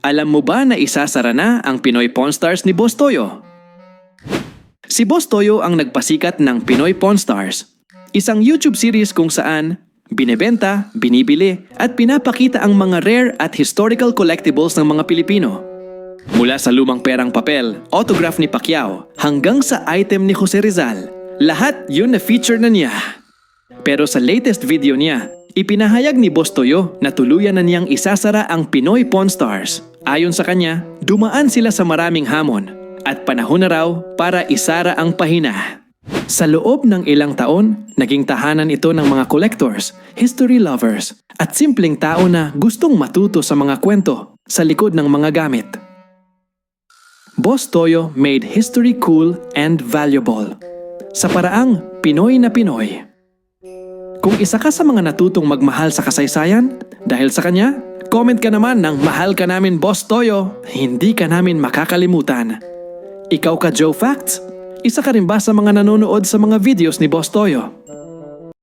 Alam mo ba na isasara na ang Pinoy Pawn Stars ni Boss Toyo? Si Boss Toyo ang nagpasikat ng Pinoy Pawn Stars, isang YouTube series kung saan binebenta, binibili at pinapakita ang mga rare at historical collectibles ng mga Pilipino. Mula sa lumang perang papel, autograph ni Pacquiao, hanggang sa item ni Jose Rizal, lahat yun na feature na niya. Pero sa latest video niya, ipinahayag ni Boss Toyo na tuluyan na niyang isasara ang Pinoy Pawn Stars. Ayon sa kanya, dumaan sila sa maraming hamon at panahon na raw para isara ang pahina. Sa loob ng ilang taon, naging tahanan ito ng mga collectors, history lovers, at simpleng tao na gustong matuto sa mga kwento sa likod ng mga gamit. Boss Toyo made history cool and valuable. Sa paraang Pinoy na Pinoy. Kung isa ka sa mga natutong magmahal sa kasaysayan, dahil sa kanya, comment ka naman ng mahal ka namin Boss Toyo, hindi ka namin makakalimutan. Ikaw ka Joe Facts? Isa ka rin ba sa mga nanonood sa mga videos ni Boss Toyo?